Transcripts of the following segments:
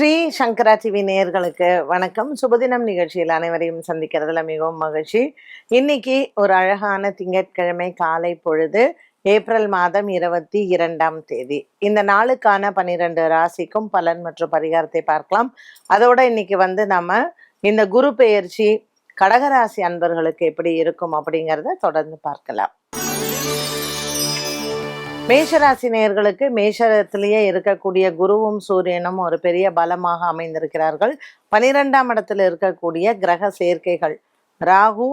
ஸ்ரீ சங்கரா TV நேயர்களுக்கு வணக்கம். சுபதினம் நிகழ்ச்சியில் அனைவரையும் சந்திக்கிறதுல மிகவும் மகிழ்ச்சி. இன்னைக்கு ஒரு அழகான திங்கட்கிழமை காலை பொழுது ஏப்ரல் மாதம் இருபத்தி இரண்டாம் தேதி. இந்த நாளுக்கான பன்னிரெண்டு ராசிக்கும் பலன் மற்றும் பரிகாரத்தை பார்க்கலாம். அதோட இன்னைக்கு வந்து நம்ம இந்த குரு பெயர்ச்சி கடகராசி அன்பர்களுக்கு எப்படி இருக்கும் அப்படிங்கிறத தொடர்ந்து பார்க்கலாம். மேஷராசி நேயர்களுக்கு மேஷத்திலேயே இருக்கக்கூடிய குருவும் சூரியனும் ஒரு பெரிய பலமாக அமைந்திருக்கிறார்கள். பனிரெண்டாம் இடத்துல இருக்கக்கூடிய கிரக சேர்க்கைகள் ராகு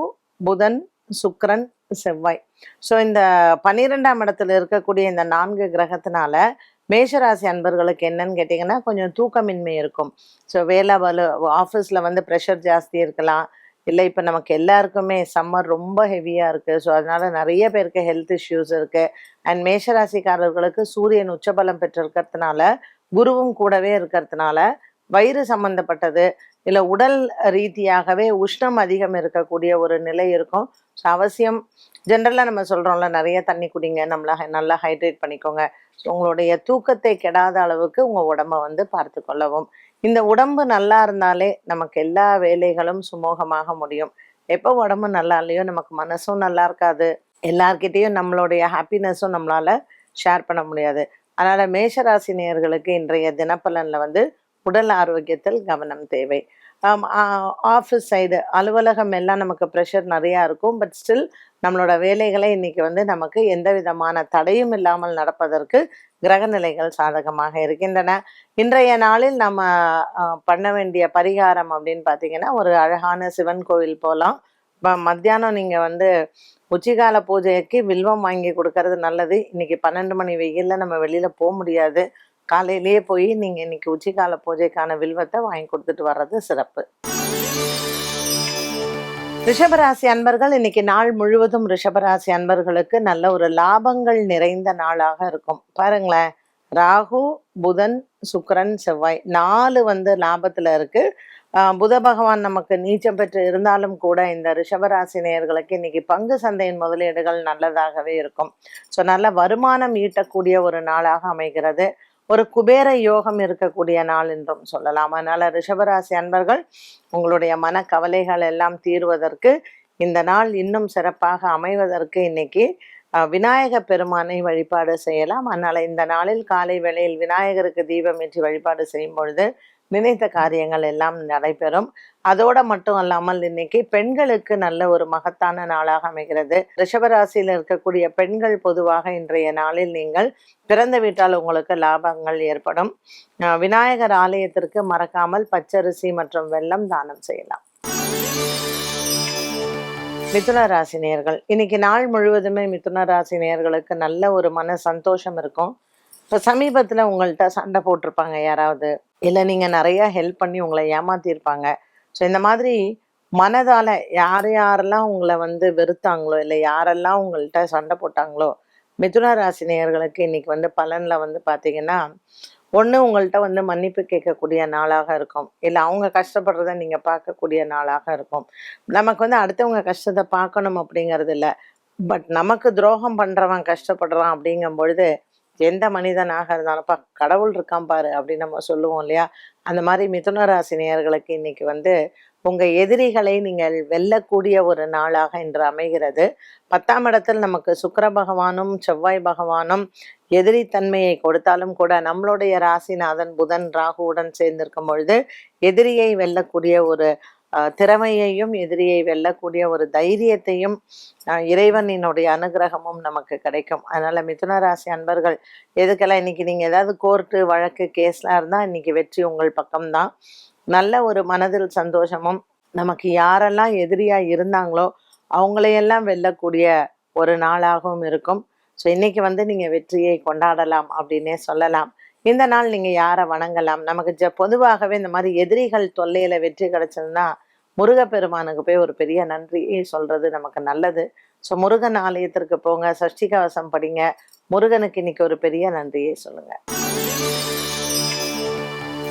புதன் சுக்ரன் செவ்வாய். ஸோ இந்த பன்னிரெண்டாம் இடத்துல இருக்கக்கூடிய இந்த நான்கு கிரகத்தினால மேஷராசி அன்பர்களுக்கு என்னன்னு கேட்டிங்கன்னா கொஞ்சம் தூக்கமின்மை இருக்கும். ஸோ வேலை வலு ஆஃபீஸில் வந்து ப்ரெஷர் ஜாஸ்தி இருக்கலாம். இல்லை இப்போ நமக்கு எல்லாருக்குமே சம்மர் ரொம்ப ஹெவியாக இருக்குது ஸோ அதனால் நிறைய பேருக்கு ஹெல்த் இஷ்யூஸ் இருக்குது அண்ட் மேஷராசிக்காரர்களுக்கு சூரியன் உச்சபலம் பெற்றிருக்கிறதுனால குருவும் கூடவே இருக்கிறதுனால வயிறு சம்பந்தப்பட்டது இல்லை உடல் ரீதியாகவே உஷ்ணம் அதிகம் இருக்கக்கூடிய ஒரு நிலை இருக்கும். ஸோ அவசியம் ஜென்ரலாக நம்ம சொல்கிறோம்ல நிறைய தண்ணி குடிங்க நம்மளை நல்லா ஹைட்ரேட் பண்ணிக்கோங்க. ஸோ உங்களுடைய தூக்கத்தை கெடாத அளவுக்கு உங்கள் உடம்ப வந்து பார்த்து கொள்ளவும் இந்த உடம்பு நல்லா இருந்தாலே நமக்கு எல்லா வேலைகளும் சுமூகமாக முடியும். எப்போ உடம்பு நல்லா இல்லையோ நமக்கு மனசும் நல்லா இருக்காது. எல்லார்கிட்டேயும் நம்மளுடைய ஹாப்பினஸும் நம்மளால் ஷேர் பண்ண முடியாது. அதனால் மேஷராசி நேயர்களுக்கு இன்றைய தினப்பலனில் வந்து உடல் ஆரோக்கியத்தில் கவனம் தேவை. ஆஃபீஸ் சைடு அலுவலகம் எல்லாம் நமக்கு ப்ரெஷர் நிறையா இருக்கும். பட் ஸ்டில் நம்மளோட வேலைகளை இன்னைக்கு வந்து நமக்கு எந்த விதமான தடையும் இல்லாமல் நடப்பதற்கு கிரகநிலைகள் சாதகமாக இருக்கின்றன. இன்றைய நாளில் நம்ம பண்ண வேண்டிய பரிகாரம் அப்படின்னு பார்த்தீங்கன்னா ஒரு அழகான சிவன் கோவில் போகலாம் மத்தியானம் நீங்கள் வந்து உச்சிகால பூஜைக்கு வில்வம் வாங்கி கொடுக்கறது நல்லது. இன்னைக்கு பன்னெண்டு மணி வெயில்ல நம்ம வெளியில் போக முடியாது. காலையிலேயே போய் நீங்கள் இன்னைக்கு உச்சிகால பூஜைக்கான வில்வத்தை வாங்கி கொடுத்துட்டு வர்றது சிறப்பு. ரிஷபராசி அன்பர்கள் இன்னைக்கு நாள் முழுவதும் ரிஷபராசி அன்பர்களுக்கு நல்ல ஒரு லாபங்கள் நிறைந்த நாளாக இருக்கும். பாருங்களேன் ராகு புதன் சுக்கரன் செவ்வாய் நாலு வந்து லாபத்துல இருக்கு. புத பகவான் நமக்கு நீச்சம் பெற்று இருந்தாலும் கூட இந்த ரிஷபராசி நேயர்களுக்கு இன்னைக்கு பங்கு சந்தையின் முதலீடுகள் நல்லதாகவே இருக்கும். ஸோ நல்ல வருமானம் ஈட்டக்கூடிய ஒரு நாளாக அமைகிறது. ஒரு குபேர யோகம் இருக்கக்கூடிய நாள் என்றும் சொல்லலாம். அதனால ரிஷபராசி அன்பர்கள் உங்களுடைய மன கவலைகள் எல்லாம் தீர்வதற்கு இந்த நாள் இன்னும் சிறப்பாக அமைவதற்கு இன்னைக்கு அஹ், விநாயக பெருமானை வழிபாடு செய்யலாம். அதனால இந்த நாளில் காலை வேளையில் விநாயகருக்கு தீபம் ஏற்றி வழிபாடு செய்யும் பொழுது நினைத்த காரியங்கள் எல்லாம் நடைபெறும். அதோட மட்டும் அல்லாமல் இன்னைக்கு பெண்களுக்கு நல்ல ஒரு மகத்தான நாளாக அமைகிறது. ரிஷபராசியில் இருக்கக்கூடிய பெண்கள் பொதுவாக இன்றைய நாளில் நீங்கள் பிறந்த வீட்டால் உங்களுக்கு லாபங்கள் ஏற்படும். விநாயகர் ஆலயத்திற்கு மறக்காமல் பச்சரிசி மற்றும் வெல்லம் தானம் செய்யலாம். மிதுன ராசி நேர்கள் இன்னைக்கு நாள் முழுவதுமே மிதுன ராசி நேர்களுக்கு நல்ல ஒரு மன சந்தோஷம் இருக்கும். இப்போ சமீபத்தில் உங்கள்கிட்ட சண்டை போட்டிருப்பாங்க யாராவது. இல்லை நீங்கள் நிறையா ஹெல்ப் பண்ணி உங்களை ஏமாத்தியிருப்பாங்க. ஸோ இந்த மாதிரி மனதால் யார் யாரெல்லாம் உங்களை வந்து வெறுத்தாங்களோ இல்லை யாரெல்லாம் உங்கள்கிட்ட சண்டை போட்டாங்களோ மிதுன ராசி நேயர்களுக்கு இன்னைக்கு வந்து பலனில் வந்து பார்த்தீங்கன்னா ஒன்று உங்கள்கிட்ட வந்து மன்னிப்பு கேட்கக்கூடிய நாளாக இருக்கும். இல்லை அவங்க கஷ்டப்படுறத நீங்கள் பார்க்கக்கூடிய நாளாக இருக்கும். நமக்கு வந்து அடுத்தவங்க கஷ்டத்தை பார்க்கணும் அப்படிங்கிறது இல்லை. பட் நமக்கு துரோகம் பண்ணுறவன் கஷ்டப்படுறான் அப்படிங்கும் பொழுது எந்த மனிதனாக இருந்தாலும்ப்பா கடவுள் இருக்கான் பாரு அப்படின்னு நம்ம சொல்லுவோம் இல்லையா? அந்த மாதிரி மிதுன ராசி நேயர்களுக்கு இன்னைக்கு வந்து உங்க எதிரிகளை நீங்கள் வெல்லக்கூடிய ஒரு நாளாக இன்று அமைகிறது. பத்தாம் இடத்தில் நமக்கு சுக்கிர பகவானும் செவ்வாய் பகவானும் எதிரித்தன்மையை கொடுத்தாலும் கூட நம்மளுடைய ராசிநாதன் புதன் ராகுவுடன் சேர்ந்திருக்கும் பொழுது எதிரியை வெல்லக்கூடிய ஒரு திறமையையும் எதிரியை வெல்லக்கூடிய ஒரு தைரியத்தையும் இறைவனினுடைய அனுகிரகமும் நமக்கு கிடைக்கும். அதனால மிதுன ராசி அன்பர்கள் எதுக்கெல்லாம் இன்னைக்கு நீங்க ஏதாவது கோர்ட்டு வழக்கு கேஸ்லாம் இருந்தா இன்னைக்கு வெற்றி உங்கள் பக்கம்தான். நல்ல ஒரு மனதில் சந்தோஷமும் நமக்கு யாரெல்லாம் எதிரியா இருந்தாங்களோ அவங்களையெல்லாம் வெல்லக்கூடிய ஒரு நாளாகவும் இருக்கும். ஸோ இன்னைக்கு வந்து நீங்க வெற்றியை கொண்டாடலாம் அப்படின்னே சொல்லலாம். இந்த நாள் நீங்க யாரை வணங்கலாம்? நமக்கு ஜ பொதுவாகவே இந்த மாதிரி எதிரிகள் தொல்லையில வெற்றி கிடைச்சதுன்னா முருகப்பெருமானுக்கு போய் ஒரு பெரிய நன்றியை சொல்றது நமக்கு நல்லது. ஸோ முருகன் ஆலயத்திற்கு போங்க சஷ்டி கவசம் படிங்க. முருகனுக்கு இன்னைக்கு ஒரு பெரிய நன்றியை சொல்லுங்க.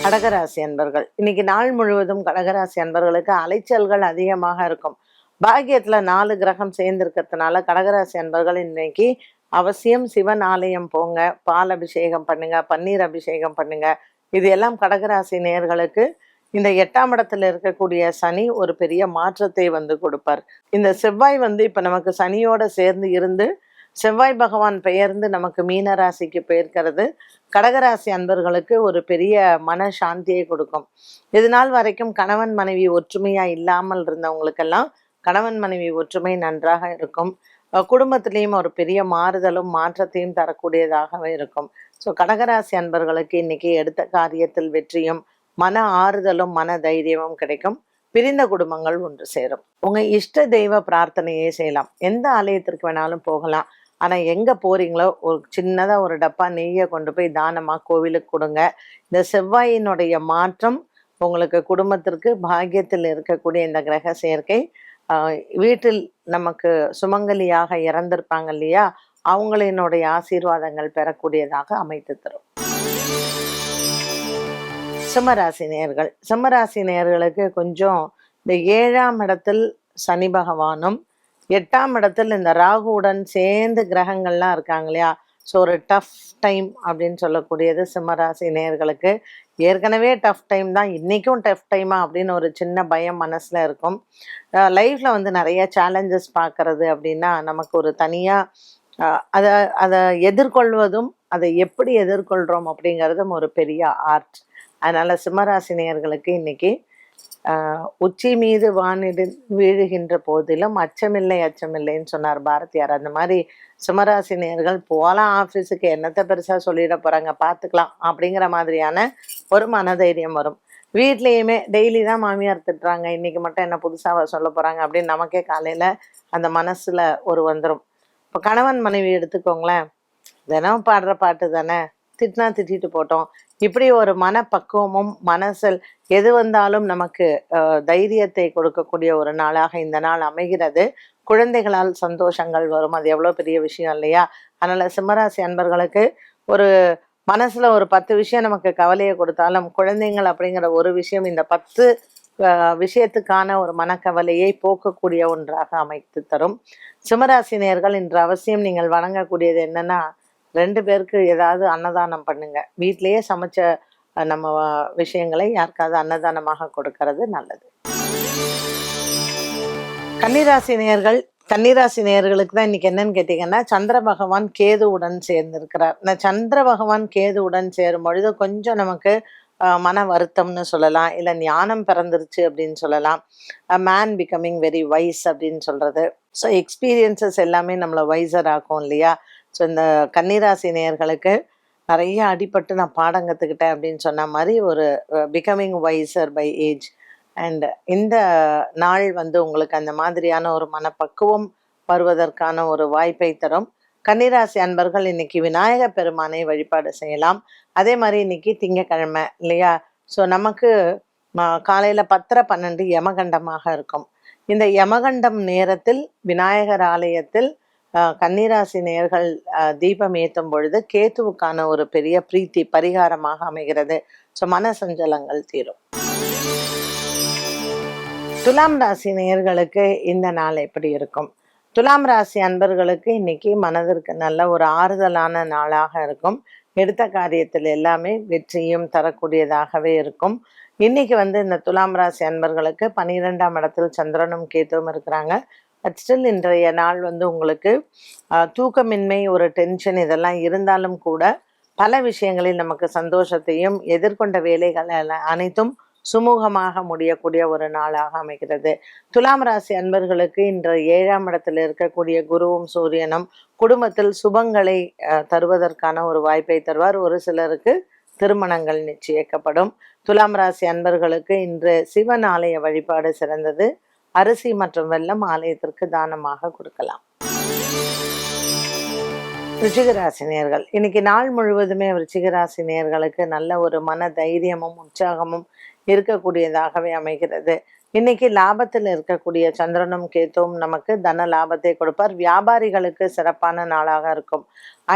கடகராசி அன்பர்கள் இன்னைக்கு நாள் முழுவதும் கடகராசி அன்பர்களுக்கு அலைச்சல்கள் அதிகமாக இருக்கும். பாக்கியத்துல நாலு கிரகம் சேர்ந்திருக்கிறதுனால கடகராசி அன்பர்கள் இன்னைக்கு அவசியம் சிவன் ஆலயம் போங்க பால் அபிஷேகம் பண்ணுங்க பன்னீர் அபிஷேகம் பண்ணுங்க. இது எல்லாம் கடகராசி நேர்களுக்கு இந்த எட்டாம் இடத்துல இருக்கக்கூடிய சனி ஒரு பெரிய மாற்றத்தை வந்து கொடுப்பார். இந்த செவ்வாய் வந்து இப்போ நமக்கு சனியோட சேர்ந்து இருந்து செவ்வாய் பகவான் பெயர்ந்து நமக்கு மீன ராசிக்கு பெயர்க்கிறது. கடகராசி அன்பர்களுக்கு ஒரு பெரிய மன சாந்தியை கொடுக்கும். இது நாள் வரைக்கும் கணவன் மனைவி ஒற்றுமையா இல்லாமல் இருந்தவங்களுக்கெல்லாம் கணவன் மனைவி ஒற்றுமை நன்றாக இருக்கும். குடும்பத்திலையும் ஒரு பெரிய மாறுதலும் மாற்றத்தையும் தரக்கூடியதாகவே இருக்கும். ஸோ கடகராசி அன்பர்களுக்கு இன்னைக்கு எடுத்த காரியத்தில் வெற்றியும் மன ஆறுதலும் மன தைரியமும் கிடைக்கும். பிரிந்த குடும்பங்கள் ஒன்று சேரும். உங்க இஷ்ட தெய்வ பிரார்த்தனையே செய்யலாம். எந்த ஆலயத்திற்கு வேணாலும் போகலாம். ஆனா எங்க போறீங்களோ ஒரு சின்னதா ஒரு டப்பா நெய்யை கொண்டு போய் தானமா கோவிலுக்கு கொடுங்க. இந்த செவ்வாயினுடைய மாற்றம் உங்களுக்கு குடும்பத்திற்கு பாக்கியத்தில் இருக்கக்கூடிய இந்த கிரக சேர்க்கை வீட்டில் நமக்கு சுமங்கலியாக இறந்திருப்பாங்க இல்லையா? அவங்களினுடைய ஆசீர்வாதங்கள் பெறக்கூடியதாக அமைத்து தரும். சிம்மராசி நேர்கள் சிம்மராசி நேர்களுக்கு கொஞ்சம் இந்த ஏழாம் இடத்தில் சனி பகவானும் எட்டாம் இடத்தில் இந்த ராகுவுடன் சேர்ந்து கிரகங்கள்லாம் இருக்காங்க இல்லையா? ஸோ ஒரு டஃப் டைம் அப்படின்னு சொல்லக்கூடியது சிம்மராசி நேர்களுக்கு ஏற்கனவே டஃப் டைம் தான். இன்றைக்கும் டஃப் டைமா அப்படின்னு ஒரு சின்ன பயம் மனசில் இருக்கும். லைஃப்பில் வந்து நிறைய சேலஞ்சஸ் பார்க்கறது அப்படின்னா நமக்கு ஒரு தனியாக அதை அதை எதிர்கொள்வதும் அதை எப்படி எதிர்கொள்கிறோம் அப்படிங்கிறதும் ஒரு பெரிய ஆர்ட் அதனால் சிம்மராசினியர்களுக்கு இன்னைக்கு உச்சி மீது வானிடு வீழுகின்ற போதிலும் அச்சமில்லை அச்சமில்லைன்னு சொன்னார் பாரதியார். அந்த மாதிரி சிம்மராசி போகலாம் ஆஃபீஸுக்கு என்னத்தை பெருசாக சொல்லிட போகிறாங்க பார்த்துக்கலாம் அப்படிங்கிற மாதிரியான ஒரு மனதைரியம் வரும். வீட்லேயுமே டெய்லி தான் மாமியார் திட்டுறாங்க இன்னைக்கு மட்டும் என்ன புதுசாக சொல்ல போகிறாங்க அப்படின்னு நமக்கே காலையில் அந்த மனசில் ஒரு வந்துடும் இப்போ கணவன் மனைவி எடுத்துக்கோங்களேன் தினம் பாடுற பாட்டு தானே திட்டினா திட்டிட்டு போட்டோம் இப்படி ஒரு மனப்பக்குவமும் மனசில் எது வந்தாலும் நமக்கு தைரியத்தை கொடுக்கக்கூடிய ஒரு நாளாக இந்த நாள் அமைகிறது. குழந்தைகளால் சந்தோஷங்கள் வரும். அது எவ்வளோ பெரிய விஷயம் இல்லையா? அதனால் சிம்மராசி அன்பர்களுக்கு ஒரு மனசில் ஒரு பத்து விஷயம் நமக்கு கவலையை கொடுத்தாலும் குழந்தைங்கள் அப்படிங்கிற ஒரு விஷயம் இந்த பத்து விஷயத்துக்கான ஒரு மனக்கவலையை போக்கக்கூடிய ஒன்றாக அமைத்து தரும். சிம்மராசினியர்கள் இன்று அவசியம் நீங்கள் வணங்கக்கூடியது என்னன்னா ரெண்டு பேருக்கு ஏதாவது அன்னதானம் பண்ணுங்க. வீட்டிலேயே சமைச்ச நம்ம விஷயங்களை யாருக்காவது அன்னதானமாக கொடுக்கறது நல்லது. கன்னிராசி நேயர்கள் கன்னிராசி நேயர்களுக்கு தான் இன்னைக்கு என்னன்னு கேட்டீங்கன்னா சந்திர பகவான் கேதுவுடன் சேர்ந்திருக்கிறார். இந்த சந்திர பகவான் கேதுவுடன் சேரும் பொழுது கொஞ்சம் நமக்கு மன வருத்தம்னு சொல்லலாம். இல்லை ஞானம் பிறந்துருச்சு அப்படின்னு சொல்லலாம். மேன் பிகமிங் வெரி வைஸ் அப்படின்னு சொல்றது. ஸோ எக்ஸ்பீரியன்சஸ் எல்லாமே நம்மளை வைசர் ஆக்கும் இல்லையா? ஸோ இந்த கன்னிராசி நேயர்களுக்கு நிறைய அடிபட்டு நான் பாடம் கற்றுக்கிட்டேன் அப்படின்னு சொன்ன மாதிரி ஒரு becoming wiser by age and இந்த நாள் வந்து உங்களுக்கு அந்த மாதிரியான ஒரு மனப்பக்குவம் வருவதற்கான ஒரு வாய்ப்பை தரும். கன்னிராசி அன்பர்கள் இன்னைக்கு விநாயக பெருமானை வழிபாடு செய்யலாம். அதே மாதிரி இன்னைக்கு திங்கக்கிழமை இல்லையா? ஸோ நமக்கு காலையில் காலையில பத்தரை பன்னெண்டு யமகண்டமாக இருக்கும். இந்த யமகண்டம் நேரத்தில் விநாயகர் ஆலயத்தில் கன்னிராசி நேயர்கள் தீபம் ஏற்றும் பொழுது கேத்துவுக்கான ஒரு பெரிய பிரீத்தி பரிகாரமாக அமைகிறது. ஸோ மன சஞ்சலங்கள் தீரும். துலாம் ராசி நேயர்களுக்கு இந்த நாள் எப்படி இருக்கும்? துலாம் ராசி அன்பர்களுக்கு இன்னைக்கு மனதிற்கு நல்ல ஒரு ஆறுதலான நாளாக இருக்கும். எடுத்த காரியத்தில் எல்லாமே வெற்றியும் தரக்கூடியதாகவே இருக்கும். இன்னைக்கு வந்து இந்த துலாம் ராசி அன்பர்களுக்கு பன்னிரெண்டாம் இடத்தில் சந்திரனும் கேத்துவும் இருக்கிறாங்க. பட் ஸ்டில் இன்றைய நாள் வந்து உங்களுக்கு தூக்கமின்மை ஒரு டென்ஷன் இதெல்லாம் இருந்தாலும் கூட பல விஷயங்களில் நமக்கு சந்தோஷத்தையும் எதிர்கொண்ட வேலைகள் எல்லாம் அனைத்தும் சுமூகமாக முடியக்கூடிய ஒரு நாளாக அமைகிறது. துலாம் ராசி அன்பர்களுக்கு இன்று ஏழாம் இடத்தில் இருக்கக்கூடிய குருவும் சூரியனும் குடும்பத்தில் சுபங்களை தருவதற்கான ஒரு வாய்ப்பை தருவார். ஒரு சிலருக்கு திருமணங்கள் நிச்சயிக்கப்படும். துலாம் ராசி அன்பர்களுக்கு இன்று சிவன் ஆலய வழிபாடு சிறந்தது. அரிசி மற்றும் வெல்லம் ஆலயத்திற்கு தானமாக கொடுக்கலாம். ரிச்சிகராசி நேர்கள் இன்னைக்கு நாள் முழுவதுமே ரிச்சிகராசி நேர்களுக்கு நல்ல ஒரு மன தைரியமும் உற்சாகமும் இருக்கக்கூடியதாகவே அமைகிறது. இன்னைக்கு லாபத்தில் இருக்கக்கூடிய சந்திரனும் கேத்துவும் நமக்கு தன லாபத்தை கொடுப்பார். வியாபாரிகளுக்கு சிறப்பான நாளாக இருக்கும்.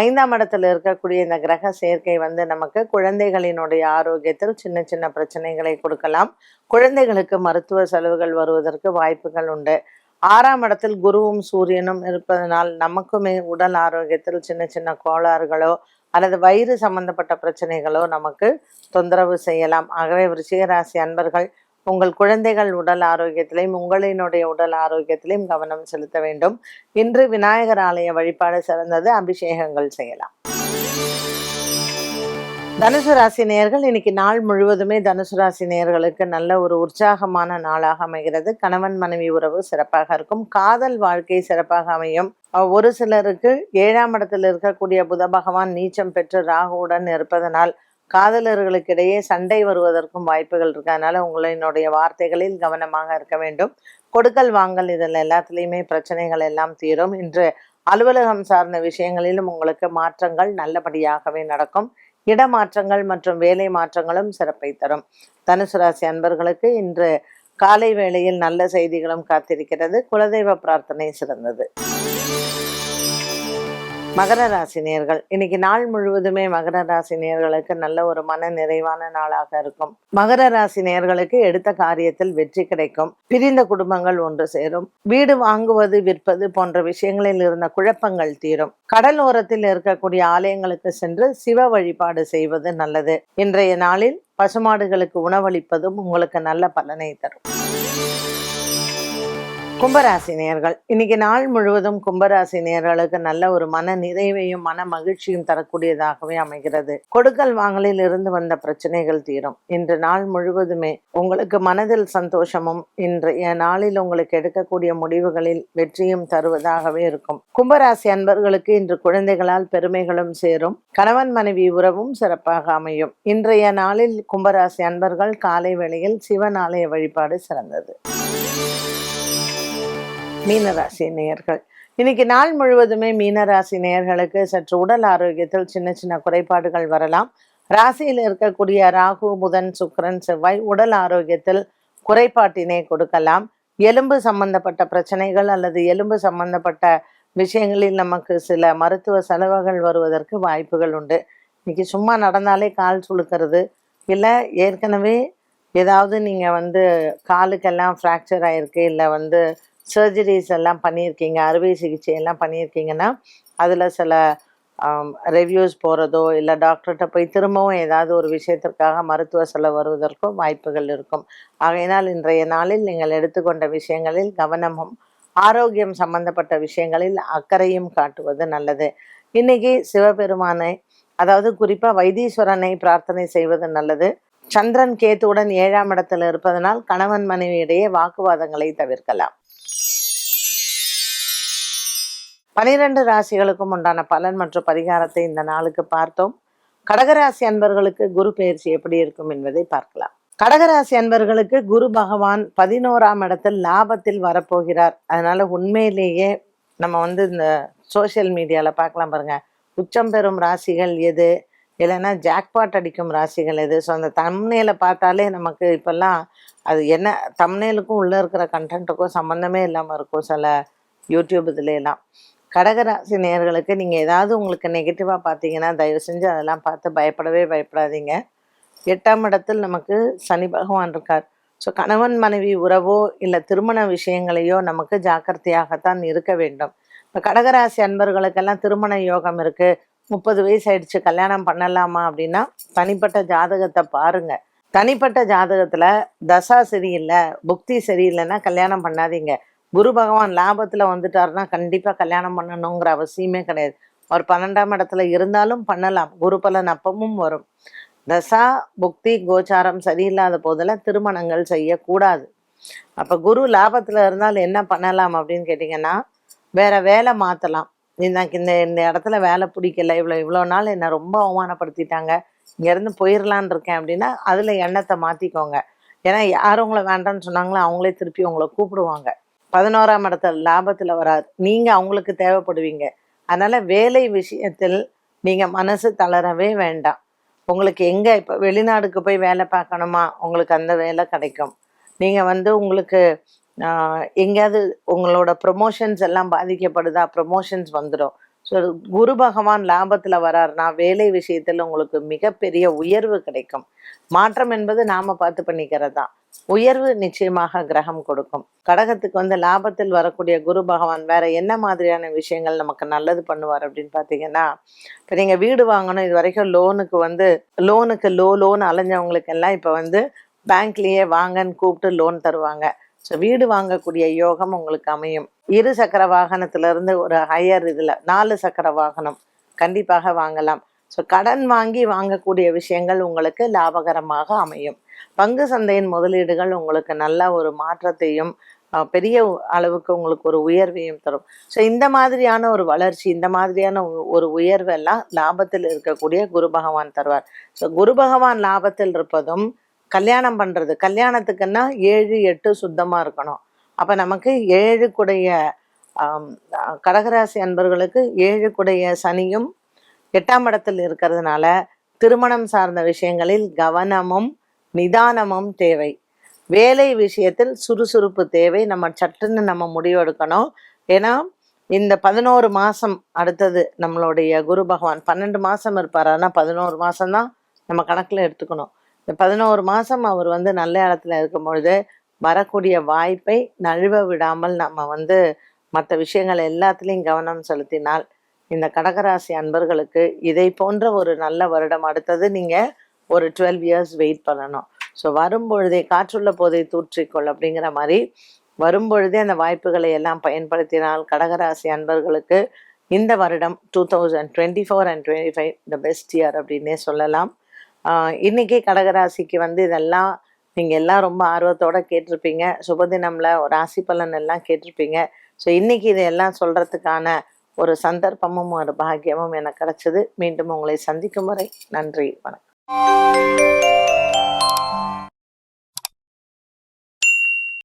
ஐந்தாம் இடத்துல இருக்கக்கூடிய இந்த கிரக சேர்க்கை வந்து நமக்கு குழந்தைகளினுடைய ஆரோக்கியத்தில் சின்ன சின்ன பிரச்சனைகளை கொடுக்கலாம். குழந்தைகளுக்கு மருத்துவ செலவுகள் வருவதற்கு வாய்ப்புகள் உண்டு. ஆறாம் இடத்தில் குருவும் சூரியனும் இருப்பதனால் நமக்குமே உடல் ஆரோக்கியத்தில் சின்ன சின்ன கோளாறுகளோ அல்லது வயிறு சம்பந்தப்பட்ட பிரச்சனைகளோ நமக்கு தொந்தரவு செய்யலாம். ஆகவே விருச்சிகராசி அன்பர்கள் உங்கள் குழந்தைகள் உடல் ஆரோக்கியத்திலையும் உங்களினுடைய உடல் ஆரோக்கியத்திலையும் கவனம் செலுத்த வேண்டும். இன்று விநாயகர் ஆலய வழிபாடு சிறந்தது. அபிஷேகங்கள் செய்யலாம். தனுசு ராசி நேர்கள் இன்னைக்கு நாள் முழுவதுமே தனுசு ராசி நேர்களுக்கு நல்ல ஒரு உற்சாகமான நாளாக அமைகிறது. கணவன் மனைவி உறவு சிறப்பாக இருக்கும். காதல் வாழ்க்கை சிறப்பாக அமையும். ஒரு சிலருக்கு ஏழாம் இடத்தில் இருக்கக்கூடிய புத பகவான் நீச்சம் பெற்று ராகுவுடன் இருப்பதனால் காதலர்களுக்கிடையே சண்டை வருவதற்கும் வாய்ப்புகள் இருக்கு. அதனால உங்களினுடைய வார்த்தைகளில் கவனமாக இருக்க வேண்டும். கொடுக்கல் வாங்கல் இதில் எல்லாத்துலேயுமே பிரச்சனைகள் எல்லாம் தீரும். இன்று அலுவலகம் சார்ந்த விஷயங்களிலும் உங்களுக்கு மாற்றங்கள் நல்லபடியாகவே நடக்கும். இடமாற்றங்கள் மற்றும் வேலை மாற்றங்களும் சிறப்பை தரும். தனுசு ராசி அன்பர்களுக்கு இன்று காலை வேளையில் நல்ல செய்திகளும் காத்திருக்கிறது. குலதெய்வ பிரார்த்தனை சிறந்தது. மகர ராசி நேர்கள். இன்னைக்கு நாள் முழுவதுமே மகர ராசி நேர்களுக்கு நல்ல ஒரு மன நிறைவான நாளாக இருக்கும். மகர ராசி நேர்களுக்கு எடுத்த காரியத்தில் வெற்றி கிடைக்கும். பிரிந்த குடும்பங்கள் ஒன்று சேரும். வீடு வாங்குவது விற்பது போன்ற விஷயங்களில் இருந்த குழப்பங்கள் தீரும். கடல் ஓரத்தில் இருக்கக்கூடிய ஆலயங்களுக்கு சென்று சிவ வழிபாடு செய்வது நல்லது. இன்றைய நாளில் பசுமாடுகளுக்கு உணவளிப்பதும் உங்களுக்கு நல்ல பலனை தரும். கும்பராசி நேர்கள் இன்னைக்கு நாள் முழுவதும் கும்பராசி நேர்களுக்கு நல்ல ஒரு மன நிறைவையும் மன மகிழ்ச்சியும் தரக்கூடியதாகவே அமைகிறது. கொடுக்கல் வாங்கலில் இருந்து வந்த பிரச்சனைகள் தீரும். இன்று நாள் முழுவதுமே உங்களுக்கு மனதில் சந்தோஷமும் இன்றைய நாளில் உங்களுக்கு எடுக்கக்கூடிய முடிவுகளில் வெற்றியும் தருவதாகவே இருக்கும். கும்பராசி அன்பர்களுக்கு இன்று குழந்தைகளால் பெருமைகளும் சேரும். கணவன் மனைவி உறவும் சிறப்பாக அமையும். இன்றைய நாளில் கும்பராசி அன்பர்கள் காலை வேளையில் சிவன் ஆலய வழிபாடு சிறந்தது. மீனராசி நேயர்கள். இன்னைக்கு நாள் முழுவதுமே மீனராசி நேயர்களுக்கு சற்று உடல் ஆரோக்கியத்தில் சின்ன சின்ன குறைபாடுகள் வரலாம். ராசியில் இருக்கக்கூடிய ராகு புதன் சுக்கரன் செவ்வாய் உடல் ஆரோக்கியத்தில் குறைபாட்டினை கொடுக்கலாம். எலும்பு சம்பந்தப்பட்ட பிரச்சனைகள் அல்லது எலும்பு சம்பந்தப்பட்ட விஷயங்களில் நமக்கு சில மருத்துவ செலவுகள் வருவதற்கு வாய்ப்புகள் உண்டு. இன்னைக்கு சும்மா நடந்தாலே கால் சுளுக்கிறது. இல்லை ஏற்கனவே ஏதாவது நீங்கள் வந்து காலுக்கெல்லாம் ஃப்ராக்சர் ஆயிருக்கு இல்லை வந்து சர்ஜரிஸ் எல்லாம் பண்ணியிருக்கீங்க அறுவை சிகிச்சை எல்லாம் பண்ணியிருக்கீங்கன்னா அதில் சில ரிவ்யூஸ் போகிறதோ இல்லை டாக்டர்கிட்ட போய் திரும்பவும் ஏதாவது ஒரு விஷயத்திற்காக மருத்துவ செலவு வருவதற்கும் வாய்ப்புகள் இருக்கும். ஆகையினால் இன்றைய நாளில் நீங்கள் எடுத்துக்கொண்ட விஷயங்களில் கவனமும் ஆரோக்கியம் சம்பந்தப்பட்ட விஷயங்களில் அக்கறையும் காட்டுவது நல்லது. இன்னைக்கு சிவபெருமானை அதாவது குறிப்பாக வைத்தீஸ்வரனை பிரார்த்தனை செய்வது நல்லது. சந்திரன் கேத்துவுடன் ஏழாம் இடத்தில் இருப்பதனால் கணவன் மனைவியிடையே வாக்குவாதங்களை தவிர்க்கலாம். பனிரெண்டு ராசிகளுக்கும் உண்டான பலன் மற்றும் பரிகாரத்தை இந்த நாளுக்கு பார்த்தோம். கடகராசி அன்பர்களுக்கு குரு பயிற்சி எப்படி இருக்கும் என்பதை பார்க்கலாம். கடகராசி அன்பர்களுக்கு குரு பகவான் பதினோராம் இடத்தில் லாபத்தில் வரப்போகிறார். அதனால உண்மையிலேயே நம்ம வந்து இந்த சோசியல் மீடியாவில் பார்க்கலாம் பாருங்க. உச்சம் பெறும் ராசிகள் எது? இல்லைன்னா ஜாக்பாட் அடிக்கும் ராசிகள் எது? ஸோ அந்த தம்னேல பார்த்தாலே நமக்கு இப்போல்லாம் அது என்ன தம்னேலுக்கும் உள்ளே இருக்கிற கண்டென்ட்டுக்கும் சம்மந்தமே இல்லாமல் இருக்கும் சில யூடியூப் இதுலாம் கடகராசி நேயர்களுக்கு நீங்கள் ஏதாவது உங்களுக்கு நெகட்டிவாக பார்த்தீங்கன்னா தயவு செஞ்சு அதெல்லாம் பார்த்து பயப்படவே பயப்படாதீங்க. எட்டாம் இடத்தில் நமக்கு சனி பகவான் இருக்கார். ஸோ கணவன் மனைவி உறவோ இல்லை திருமண விஷயங்களையோ நமக்கு ஜாக்கிரதையாகத்தான் இருக்க வேண்டும். இப்போ கடகராசி அன்பர்களுக்கெல்லாம் திருமண யோகம் இருக்குது முப்பது வயசு ஆயிடுச்சு கல்யாணம் பண்ணலாமா அப்படின்னா தனிப்பட்ட ஜாதகத்தை பாருங்க. தனிப்பட்ட ஜாதகத்தில் தசா சரியில்லை புக்தி சரியில்லைன்னா கல்யாணம் பண்ணாதீங்க. குரு பகவான் லாபத்தில் வந்துட்டாருன்னா கண்டிப்பாக கல்யாணம் பண்ணணுங்கிற அவசியமே கிடையாது. ஒரு பன்னெண்டாம் இடத்துல இருந்தாலும் பண்ணலாம். குரு பலன் அப்பமும் வரும். தசா புக்தி கோச்சாரம் சரியில்லாத போதெல்லாம் திருமணங்கள் செய்யக்கூடாது. அப்போ குரு லாபத்தில் இருந்தால் என்ன பண்ணலாம் அப்படின்னு கேட்டிங்கன்னா வேற வேலை மாற்றலாம் எனக்கு இந்த இந்த இடத்துல வேலை பிடிக்கல. இவ்வளோ இவ்வளோ நாள் என்னை ரொம்ப அவமானப்படுத்திட்டாங்க. இங்கேருந்து போயிடலான் இருக்கேன் அப்படின்னா அதில் எண்ணத்தை மாற்றிக்கோங்க ஏன்னா யார் உங்களை வேண்டாம்னு சொன்னாங்களோ அவங்களே திருப்பி உங்களை கூப்பிடுவாங்க. பதினோராம் இடத்துல லாபத்தில் வராது. நீங்கள் அவங்களுக்கு தேவைப்படுவீங்க. அதனால் வேலை விஷயத்தில் நீங்கள் மனசு தளரவே வேண்டாம். உங்களுக்கு எங்கே இப்போ வெளிநாடுக்கு போய் வேலை பார்க்கணுமா? உங்களுக்கு அந்த வேலை கிடைக்கும். நீங்கள் வந்து உங்களுக்கு எங்கேயாவது உங்களோட ப்ரொமோஷன்ஸ் எல்லாம் பாதிக்கப்படுதா? ப்ரொமோஷன்ஸ் வந்துடும் ஸோ குரு பகவான் லாபத்தில் வராருன்னா வேலை விஷயத்தில் உங்களுக்கு மிகப்பெரிய உயர்வு கிடைக்கும். மாற்றம் என்பது நாம் பார்த்து பண்ணிக்கிறது? தான் உயர்வு நிச்சயமாக கிரகம் கொடுக்கும். கடகத்துக்கு வந்து லாபத்தில் வரக்கூடிய குரு பகவான் வேற என்ன மாதிரியான விஷயங்கள் நமக்கு நல்லது பண்ணுவார் அப்படின்னு பார்த்தீங்கன்னா இப்போ நீங்கள் வீடு வாங்கணும் இது வரைக்கும் லோனுக்கு வந்து லோனுக்கு லோ லோன் அலைஞ்சவங்களுக்கு எல்லாம் இப்போ வந்து பேங்க்லேயே வாங்கன்னு கூப்பிட்டு லோன் தருவாங்க. ஸோ வீடு வாங்கக்கூடிய யோகம் உங்களுக்கு அமையும். இரு சக்கர வாகனத்துல இருந்து ஒரு ஹையர் இதுல நாலு சக்கர வாகனம் கண்டிப்பாக வாங்கலாம். ஸோ கடன் வாங்கி வாங்கக்கூடிய விஷயங்கள் உங்களுக்கு லாபகரமாக அமையும். பங்கு சந்தையின் முதலீடுகள் உங்களுக்கு நல்ல ஒரு மாற்றத்தையும் பெரிய அளவுக்கு உங்களுக்கு ஒரு உயர்வையும் தரும். ஸோ இந்த மாதிரியான ஒரு வளர்ச்சி இந்த மாதிரியான ஒரு உயர்வெல்லாம் லாபத்தில் இருக்கக்கூடிய குரு பகவான் தருவார். ஸோ குரு பகவான் லாபத்தில் இருப்பதும் கல்யாணம் பண்ணுறது கல்யாணத்துக்குன்னா ஏழு எட்டு சுத்தமாக இருக்கணும். அப்போ நமக்கு ஏழு குடைய கடகராசி அன்பர்களுக்கு ஏழு குடைய சனியும் எட்டாம் இடத்தில் இருக்கிறதுனால திருமணம் சார்ந்த விஷயங்களில் கவனமும் நிதானமும் தேவை. வேலை விஷயத்தில் சுறுசுறுப்பு தேவை. நம்ம சட்டுன்னு நம்ம முடிவெடுக்கணும் ஏன்னா இந்த பதினோரு மாதம் அடுத்தது நம்மளுடைய குரு பகவான் பன்னெண்டு மாதம் இருப்பார். ஆனால் பதினோரு மாதம்தான் நம்ம கணக்கில் எடுத்துக்கணும். இந்த பதினோரு மாதம் அவர் வந்து நல்ல இடத்துல இருக்கும் பொழுது வரக்கூடிய வாய்ப்பை நழுவ விடாமல் நம்ம வந்து மற்ற விஷயங்கள் எல்லாத்துலேயும் கவனம் செலுத்தினால் இந்த கடகராசி அன்பர்களுக்கு இதை போன்ற ஒரு நல்ல வருடம் அடுத்தது நீங்கள் ஒரு டுவெல் இயர்ஸ் வெயிட் பண்ணணும். ஸோ வரும்பொழுதே காற்றுள்ள போதை தூற்றிக்கொள் அப்படிங்கிற மாதிரி வரும்பொழுதே அந்த வாய்ப்புகளை எல்லாம் பயன்படுத்தினால் கடகராசி அன்பர்களுக்கு இந்த வருடம் two thousand twenty four and twenty five the best year அப்படின்னே சொல்லலாம். ஆஹ் இன்னைக்கு கடகராசிக்கு வந்து இதெல்லாம் நீங்கள் எல்லாம் ரொம்ப ஆர்வத்தோட கேட்டிருப்பீங்க. சுபதினம்ல ஒரு ராசி பலன் எல்லாம் கேட்டிருப்பீங்க. ஸோ இன்னைக்கு இதையெல்லாம் சொல்றதுக்கான ஒரு சந்தர்ப்பமும் ஒரு பாக்கியமும் எனக்கு கிடைச்சது. மீண்டும் உங்களை சந்திக்கும் வரை நன்றி வணக்கம்.